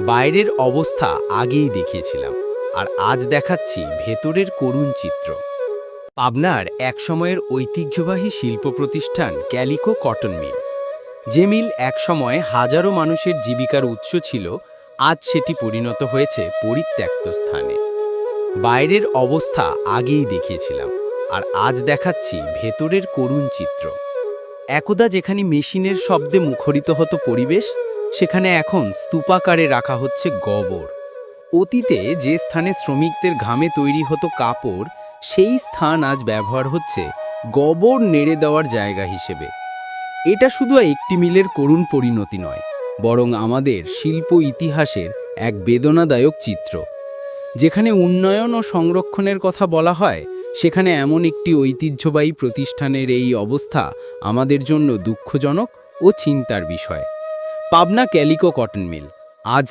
বাইরের অবস্থা আগেই দেখিয়েছিলাম, আর আজ দেখাচ্ছি ভেতরের করুণ চিত্র। পাবনার একসময়ের ঐতিহ্যবাহী শিল্প প্রতিষ্ঠান ক্যালিকো কটন মিল। যে মিল একসময় হাজারো মানুষের জীবিকার উৎস ছিল, আজ সেটি পরিণত হয়েছে পরিত্যক্ত স্থানে। বাইরের অবস্থা আগেই দেখিয়েছিলাম, আর আজ দেখাচ্ছি ভেতরের করুণ চিত্র। একদা যেখানে মেশিনের শব্দে মুখরিত হতো পরিবেশ সেখানে এখন স্তূপাকারে রাখা হচ্ছে গবর। অতীতে যে স্থানে শ্রমিকদের ঘামে তৈরি হতো কাপড়, সেই স্থান আজ ব্যবহার হচ্ছে গবর নেড়ে দেওয়ার জায়গা হিসেবে। এটা শুধু একটি মিলের করুণ পরিণতি নয়, বরং আমাদের শিল্প ইতিহাসের এক বেদনাদায়ক চিত্র। যেখানে উন্নয়ন ও সংরক্ষণের কথা বলা হয়, সেখানে এমন একটি ঐতিহ্যবাহী প্রতিষ্ঠানের এই অবস্থা আমাদের জন্য দুঃখজনক ও চিন্তার বিষয়। পাবনা ক্যালিকো কটন মিল আজ